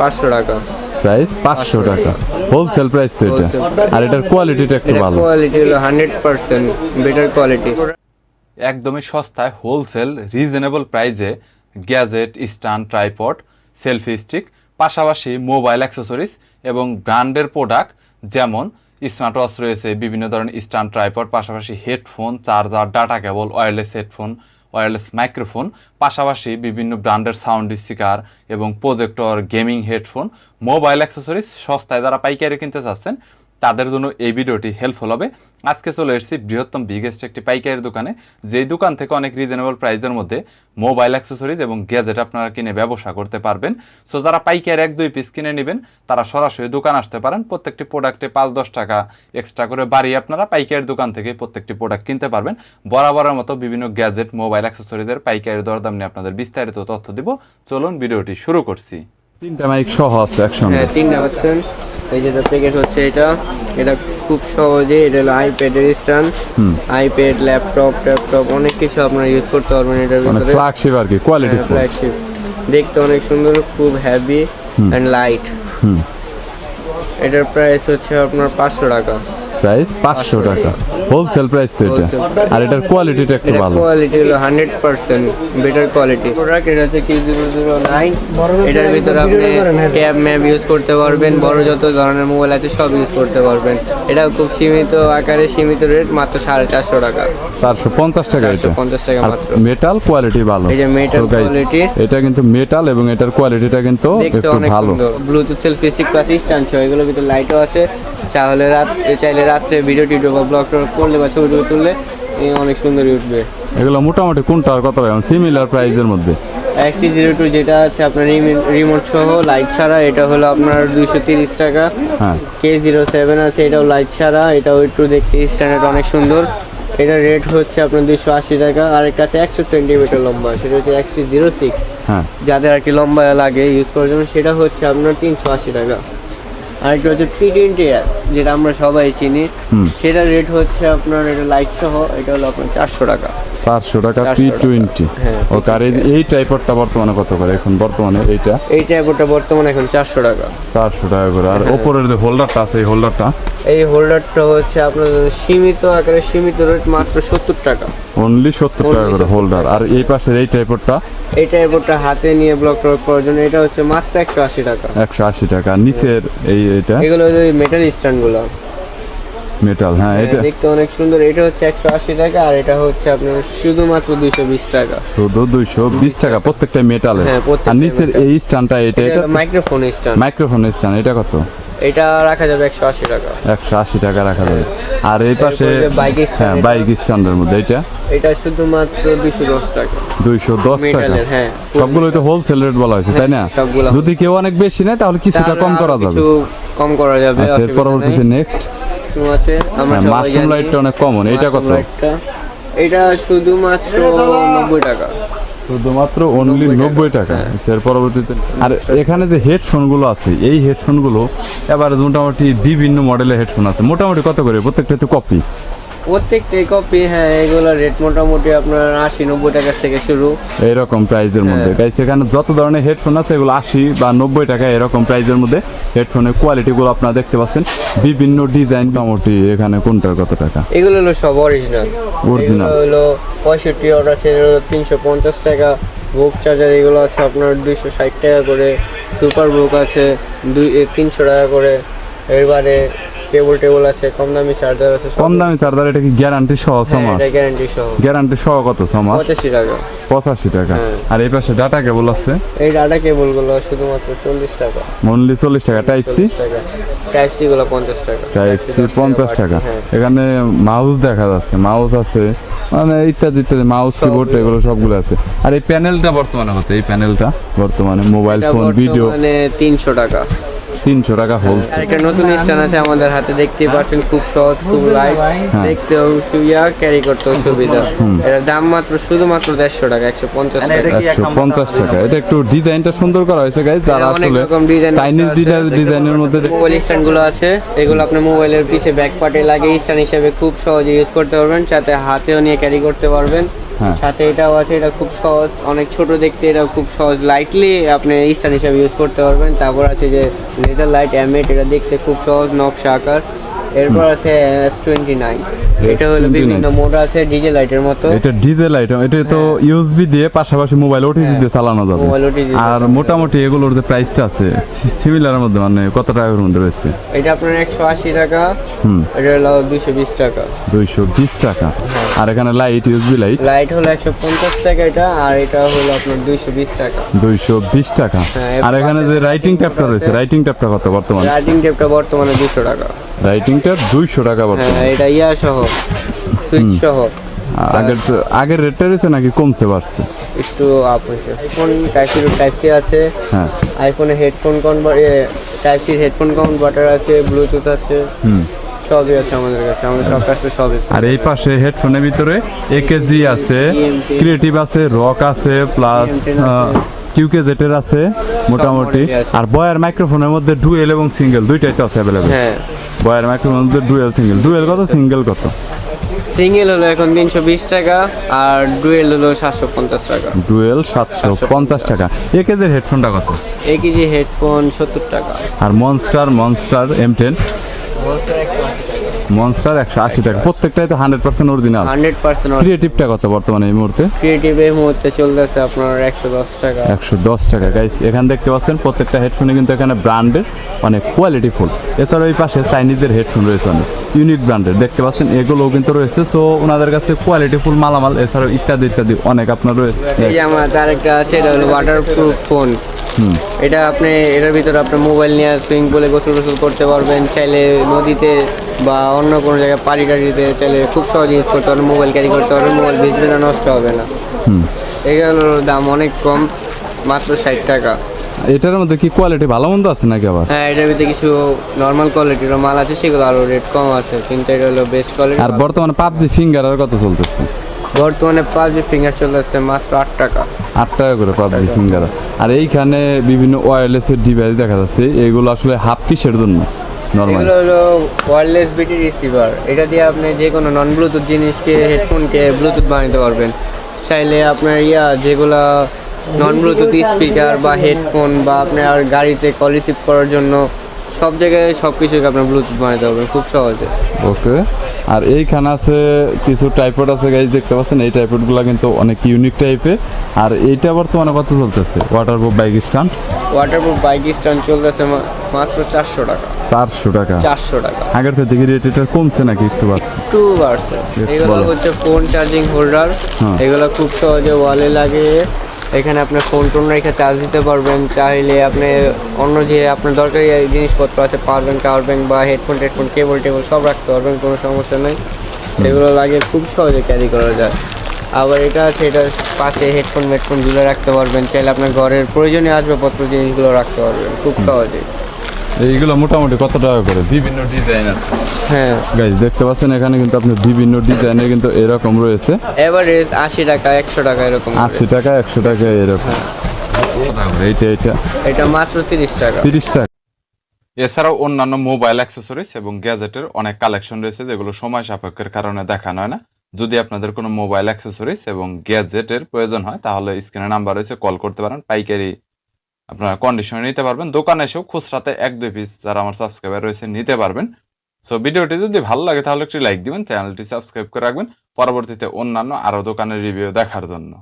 পাঁচশো টাকা। প্রাইস পাঁচশো টাকা। হোলসেল প্রাইস তো এটা। আর এটার কোয়ালিটিটা একটু ভালো। কোয়ালিটি হলো হান্ড্রেড পার্সেন্ট বেটার কোয়ালিটি একদমই সস্তায় হোলসেল রিজনেবল প্রাইসে gadget stand tripod selfie stick পাশাপাশি মোবাইল অ্যাক্সেসরিজ এবং ব্র্যান্ডের প্রোডাক্ট যেমন স্মার্ট ওয়াচ রয়েছে বিভিন্ন ধরনের স্ট্যান্ড ট্রাইপড পাশাপাশি headphone charger data cable wireless headphone wireless microphone পাশাপাশি বিভিন্ন ব্র্যান্ডের সাউন্ড স্পিকার এবং projector gaming headphone mobile accessories সস্তায় যারা পাইকারি কিনতে চাচ্ছেন তাদের জন্য এই ভিডিওটি হেল্পফুল হবে। আজকে চলে এসেছি বৃহত্তম বিগেস্ট একটি পাইকারি দোকানে যেই দোকান থেকে অনেক রিজনেবল প্রাইসের মধ্যে মোবাইল অ্যাক্সেসরিজ এবং গ্যাজেট আপনারা কিনে ব্যবসা করতে পারবেন। সো যারা পাইকারি এক দুই পিস কিনে নেবেন তারা সরাসরি দোকান আসতে পারেন। প্রত্যেকটি প্রোডাক্টে পাঁচ দশ টাকা এক্সট্রা করে বাড়িয়ে আপনারা পাইকারি দোকান থেকে প্রত্যেকটি প্রোডাক্ট কিনতে পারবেন। বরাবরের মতো বিভিন্ন গ্যাজেট মোবাইল অ্যাক্সেসরিজের পাইকারি দরদাম নিয়ে আপনাদের বিস্তারিত তথ্য দিব। চলুন ভিডিওটি শুরু করছি। তিনটা মাইক সহ আছে একসঙ্গে। হ্যাঁ তিনটা পাচ্ছেন এই যে প্যাকেট হচ্ছে এটা এটা খুব সহজে এটা হলো আইপ্যাডের স্ট্যান্ড আইপ্যাড ল্যাপটপ ট্যাপটপ অনেক কিছু আপনারা ইউজ করতে পারবেন এটার মানে ভিতরে। ফ্ল্যাগশিপ আর কি কোয়ালিটি ফ্ল্যাগশিপ দেখতে অনেক সুন্দর খুব হেভি অ্যান্ড লাইট এটার প্রাইস হচ্ছে আপনার পাঁচশো টাকা। প্রাইস পাঁচশো টাকা। হোলসেল প্রাইস তো এটা। আর এটার কোয়ালিটিটা একটু ভালো। কোয়ালিটি হলো hundred percent better quality product এটা হচ্ছে কি জিরো জিরো নাইন এটার ভিতরে আপনি ট্যাব ম্যাপ ইউজ করতে পারবেন। বড় যত ধরনের মোবাইল আছে সব ইউজ করতে পারবেন। এটা খুব সীমিত আকারে সীমিত রেট মাত্র সাড়ে চারশো টাকা। চারশো পঞ্চাশ টাকা এটা। 450 টাকা মাত্র। মেটাল কোয়ালিটি ভালো। এই যে metal So এটা কিন্তু মেটাল এবং এটার কোয়ালিটিটা কিন্তু একটু ভালো। Bluetooth selfie stick plus stand এগুলোর ভিতরে লাইটও আছে। চাইলে রাত চাইলে রাত্রে ভিডিও টিডিও বা ব্লগ করলে বা ছবি টবি তুললে অনেক সুন্দরই উঠবে। এগুলো মোটামুটি কোনটা আর কত টাকা সিমিলার প্রাইসের মধ্যে? এক্সটি জিরো টু যেটা আছে আপনার রিমোট সহ লাইট ছাড়া এটা হলো আপনার দুইশো তিরিশ টাকা। কে জিরো সেভেন আছে এটাও লাইট ছাড়া এটাও একটু দেখতে স্ট্যান্ডার্ড অনেক সুন্দর। এটার রেট হচ্ছে আপনার দুইশো আশি টাকা আর এর কাছে একশো সেন্টিমিটার লম্বা সেটা হচ্ছে এক্সটি জিরো সিক্স যাদের আর কি লম্বা লাগে ইউজ করার জন্য সেটা হচ্ছে আপনার তিনশো আশি টাকা। আরেকটা হচ্ছে পি টোয়েন্টি যেটা আমরা সবাই চিনি। সেটা রেট হচ্ছে আপনার এটা লাইট সহ এটা হলো আপনার চারশো টাকা। চারশো টাকা পি। টোয়েন্টি হ্যাঁ, ওকে আর এই- টাইপেরটা বর্তমানে কত করে? এখন বর্তমানে এইটা? এই টাইপেরটা বর্তমানে এখন চারশো টাকা। চারশো টাকা করে। হ্যাঁ। আর ওপরের যে হোল্ডারটা আছে এই হোল্ডারটা এই হোল্ডারটা হচ্ছে আপনার সীমিত আকারে সীমিত রেট মাত্র সত্তর টাকা। অনলি সত্তর টাকা করে হোল্ডার আর এই পাশের এই টাইপেরটা এই টাইপেরটা হাতে নিয়ে ব্লক করার জন্য এটা হচ্ছে মাত্র একশো আশি টাকা। একশো আশি টাকা। নিচের এই এটা? এগুলো মেটাল স্ট্যান্ডগুলো মেটাল হ্যাঁ এটা দেখতে অনেক সুন্দর। এটা হচ্ছে একশো আশি টাকা আর এটা হচ্ছে আপনার শুধুমাত্র দুইশো বিশ টাকা। শুধু দুইশো বিশ টাকা প্রত্যেকটা মেটালের হ্যাঁ, আর নিচের এই স্ট্যান্ডটা এটা এটা মাইক্রোফোন স্ট্যান্ড মাইক্রোফোন স্ট্যান্ড এটা কত? এটা রাখা যাবে একশো আশি টাকা। একশো আশি টাকা রাখা যাবে। আর এই পাশে বাইক হ্যাঁ বাইক স্ট্যান্ডের মধ্যে এটা এটা শুধুমাত্র দুইশো দশ টাকা। দুইশো দশ টাকা। হ্যাঁ সবগুলো তো হোলসেল রেট বলা হয়েছে তাই না? যদি কেউ অনেক বেশি নেয় তাহলে কিছুটা কম করা যাবে। কিছু কম করা যাবে আচ্ছা পরবর্তীতে নেক্সট Mashroom আছে আমরা মাশরুম লাইটটা অনেক কমন এটা কত? এটা শুধুমাত্র নব্বই টাকা। শুধুমাত্র অনলি নব্বই টাকা। আচ্ছা, এর পরবর্তীতে আর এখানে যে হেডফোনগুলো আছে এই হেডফোনগুলো এবার মোটামুটি বিভিন্ন মডেলের হেডফোন আছে। মোটামুটি কত করে? প্রত্যেকটা তো কপি প্রত্যেকটাই কপি হ্যাঁ এগুলো রেট মোটামুটি আপনার আশি নব্বই টাকা থেকে শুরু। এরকম প্রাইজের মধ্যে। হ্যাঁ। গাইস এখানে যত ধরনের হেডফোন আছে এগুলো আশি বা নব্বই টাকা এরকম প্রাইজের মধ্যে হেডফোনের কোয়ালিটিগুলো আপনারা দেখতে পাচ্ছেন। বিভিন্ন ডিজাইন মোটামুটি এখানে কোনটার কত টাকা? এগুলো হলো সব অরিজিনাল Original। হলো পঁয়ষট্টি অর্ডার আছে তিনশো পঞ্চাশ টাকা। বুক চার্জার এগুলো আছে আপনার দুইশো ষাট টাকা করে। সুপার বুক আছে দুই তিনশো টাকা করে। এবারে টেবল টেবল আছে কম দামি চার্জার আছে কম দামি চার্জার এটা কি গ্যারান্টি সহ হ্যাঁ, ছমাস? এটা গ্যারান্টি সহ। গ্যারান্টি সহ কত ছমাস? পঁচাশি টাকা। পঁচাশি টাকা। হ্যাঁ। আর এই পাশে ডাটা কেবল আছে? এই ডাটা কেবলগুলো শুধুমাত্র চল্লিশ টাকা। অনলি চল্লিশ টাকা। টাইপ সি টাইপ সি গুলো পঞ্চাশ টাকা। টাইপ সি পঞ্চাশ টাকা। হ্যাঁ। এখানে মাউস দেখা যাচ্ছে। মাউস আছে মানে ইত্যাদি ইত্যাদি। মাউস কিবোর্ড এগুলো সবগুলো আছে। আর এই প্যানেলটা বর্তমানে হচ্ছে এই প্যানেলটা বর্তমানে মোবাইল ফোন ভিডিও বর্তমানে তিনশো টাকা। তিনশো টাকা হোলসেল একটা নতুন স্ট্যান্ড আছে আমাদের হাতে দেখতেই পাচ্ছেন খুব সহজ খুব লাইট হ্যাঁ। দেখতেও সুবিধা ক্যারি করতেও সুবিধা। এটার দাম মাত্র শুধুমাত্র দেড়শো টাকা একশো পঞ্চাশ টাকা। একশো পঞ্চাশ টাকা। এটা একটু ডিজাইনটা সুন্দর করা হয়েছে গাইজ যারা আসলে ডিজাইন চাইনিজ ডিজাইনের মধ্যে মোবাইল স্ট্যান্ডগুলো আছে এগুলো আপনি মোবাইলের পিছে ব্যাক পার্টে লাগিয়ে স্ট্যান্ড হিসেবে খুব সহজে ইউজ করতে পারবেন সাথে হাতেও নিয়ে ক্যারি করতে পারবেন। হ্যাঁ। সাথে এটাও আছে, এটা খুব সহজ। অনেক ছোট দেখতে এটা খুব সহজ। লাইটলি আপনি স্ট্যান্ড হিসাবে ইউজ করতে পারবেন। তারপর আছে যে লেজার লাইট অ্যামেট এটা দেখতে খুব সহজ নকশা আকার। এরপর আছে এস টোয়েন্টি নাইন এটা হলো বিভিন্ন মোড আছে ডিজে লাইটের মতো। এটা ডিজেল আইটেম এটা তো ইউএসবি দিয়ে পাশাপাশি মোবাইল ওটিজি দিয়ে চালানো যাবে। আর মোটামুটি এগুলোর যে প্রাইসটা আছে সিমিলারের মধ্যে মানে কত টাকার মধ্যে রয়েছে? এটা আপনার একশো আশি টাকা হুম। এটা হলো দুশো বিশ টাকা। দুইশো বিশ টাকা। আর এখানে লাইট ইউএসবি লাইট লাইট হলো একশো পঞ্চাশ টাকা এটা আর এটা হলো আপনার দুইশো বিশ টাকা। দুইশো বিশ টাকা। হ্যাঁ, আর এখানে যে রাইটিং ট্যাবটা রয়েছে রাইটিং ট্যাবটা কত বর্তমানে? রাইটিং টেপটা বর্তমানে দুশো টাকা। রাইটিং ট্যাব দুইশো টাকা হ্যাঁ এটা ইয়া সহ সুইচ সহ। আগের আগের রেটটা রয়েছে নাকি কমছে বাড়ছে? একটু আপ হয়েছে। IPhone type C type C আছে। হ্যাঁ। আইফোনে headphone convert type C headphone converter আছে ব্লুটুথ আছে। হুম। সবই আছে আমাদের কাছে। আমাদের সব কাছে সবই আর এই পাশে হেডফোনের ভিতরে একেজি আছে ক্রিয়েটিভ আছে। রক আছে প্লাস। কিউকে জেটের আছে। মোটামুটি। আর বয়ার মাইক্রোফোনের মধ্যে ডুয়েল এবং সিঙ্গেল দুইটাই তো আছে অ্যাভেলেবেল হ্যাঁ। বয়ার মধ্যে ডুয়েল সিঙ্গেল ডুয়েল কত? সিঙ্গেল কত? সিঙ্গেল হলো এখন তিনশো বিশ টাকা আর ডুয়েল হলো সাতশো পঞ্চাশ টাকা। ডুয়েল সাতশো পঞ্চাশ টাকা। এ কেজির হেডফোনটা কত? এক কেজি হেডফোন সত্তর টাকা। আর monster monster M ten monster একশো আশি টাকা। প্রত্যেকটাই তো hundred percent original hundred percent ক্রিয়েটিভটা কত বর্তমানে এই মুহূর্তে? ক্রিয়েটিভ এই মুহূর্তে চলতেছে আপনার একশো দশ টাকা। একশো দশ টাকা। গাইস এখানে দেখতে পাচ্ছেন প্রত্যেকটা হেডফোনে কিন্তু এখানে ব্র্যান্ডের অনেক কোয়ালিটি ফুল এছাড়াও এই পাশে চাইনিজের হেডফোন রয়েছে অনেক ইউনিক ব্র্যান্ডের দেখতে পাচ্ছেন এগুলোও কিন্তু রয়েছে। সো ওনাদের কাছে কোয়ালিটি ফুল মালামাল এছাড়াও ইত্যাদি ইত্যাদি অনেক আপনার রয়েছে। এই আমার আরেকটা আছে এটা হলো ওয়াটার প্রুফ ফোন এটা আপনি এটার ভিতরে আপনি মোবাইল নিয়ে সুইমিং পুলে গোসল গোসল করতে পারবেন চাইলে নদীতে বা অন্য কোনো জায়গায় পাড়ি টাড়িতে চাইলে খুব সহজে ইউজ করতে পারবেন মোবাইল ক্যারি করতে পারবেন মোবাইল ভিজবে না নষ্ট হবে না। এগুলোর দাম অনেক কম মাত্র ষাট টাকা। এটার মধ্যে কি কোয়ালিটি ভালো মন্দ আছে নাকি আবার? হ্যাঁ এটার ভিতরে কিছু নর্মাল কোয়ালিটির মাল আছে সেগুলো আরও রেট কম আছে কিন্তু এটা হলো বেস্ট কোয়ালিটি আর বর্তমানে পাবজি ফিঙ্গার আর কত চলতেছে? বর্তমানে পাঁচ ফিঙ্গার চলতেছে মাত্র আট টাকা। আট টাকা করে পাবজি ফিঙ্গার আর এইখানে বিভিন্ন ওয়্যারলেসের ডিভাইস দেখা যাচ্ছে এগুলো আসলে হাফ পিসের জন্য? নর্মাল এগুলো হলো ওয়্যারলেস বিটি রিসিভার এটা দিয়ে আপনি যে কোনো নন ব্লুটুথ জিনিসকে হেডফোনকে ব্লুটুথ বানাতে পারবেন। চাইলে আপনার ইয়া যেগুলা নন ব্লুটুথ স্পিকার বা হেডফোন বা আপনার গাড়িতে কল রিসিভ করার জন্য সব জায়গায় সব কিছুকে আপনার ব্লুটুথ বানাতে পারবেন খুব সহজে। ওকে আর এইখানে আছে কিছু টাইপড আছে গাইজ দেখতে পাচ্ছেন এই টাইপডগুলো কিন্তু অনেক ইউনিক টাইপের আর এইটা বর্তমানে কত চলতেছে? Water proof bike stand waterproof bike stand চলতেছে মাত্র চারশো টাকা। চারশো টাকা? চারশো টাকা। আগের থেকে রেট এটা কমছে নাকি একটু বাড়ছে? টু বাড়ছে। এগুলো হচ্ছে ফোন চার্জিং হোল্ডার। এগুলো খুব সহজে ওয়ালে লাগিয়ে এখানে আপনি ফোন টোন রেখে চার্জ দিতে পারবেন। চাইলে আপনি অন্য যে আপনার দরকারি জিনিসপত্র আছে পাওয়ার ব্যাঙ্ক টাওয়ার ব্যাঙ্ক বা হেডফোন টেডফোন কেবল টেবল সব রাখতে পারবেন কোনো সমস্যা নেই। এগুলো লাগে খুব সহজে ক্যারি করা যায়। আবার এটা আছে এটার পাশে হেডফোন মেডফোন ঝুলে রাখতে পারবেন। চাইলে আপনার ঘরের প্রয়োজনীয় আসবাবপত্র জিনিসগুলো রাখতে পারবেন খুব সহজে এইগুলো মোটামুটি কত টাকা করে? বিভিন্ন ডিজাইন আছে। হ্যাঁ। গাইজ দেখতে পাচ্ছেন এখানে কিন্তু আপনি বিভিন্ন ডিজাইনের কিন্তু এরকম রয়েছে। এভারেজ আশি টাকা একশো টাকা এরকম আশি টাকা একশো টাকা এরকম। এইটা এইটা। এটা মাত্র তিরিশ টাকা। তিরিশ টাকা। এছাড়াও অন্যান্য মোবাইল অ্যাক্সেসরিজ এবং গ্যাজেটের অনেক কালেকশন রয়েছে যেগুলো সময় সাপেক্ষের কারণে দেখানো হয় না। যদি আপনাদের কোনো মোবাইল অ্যাক্সেসরিজ এবং গ্যাজেটের প্রয়োজন হয় তাহলে স্ক্রিনে নাম্বার রয়েছে কল করতে পারেন। পাইকারি আপনারা কন্ডিশনে নিতে পারবেন। দোকানে এসেও খুচরাতে এক, দুই পিস যারা আমার সাবস্ক্রাইবার রয়েছে নিতে পারবেন। সো ভিডিওটি যদি ভালো লাগে তাহলে একটি লাইক দিবেন চ্যানেলটি সাবস্ক্রাইব করে রাখবেন। পরবর্তীতে অন্যান্য আরও দোকানের রিভিউ দেখার জন্য।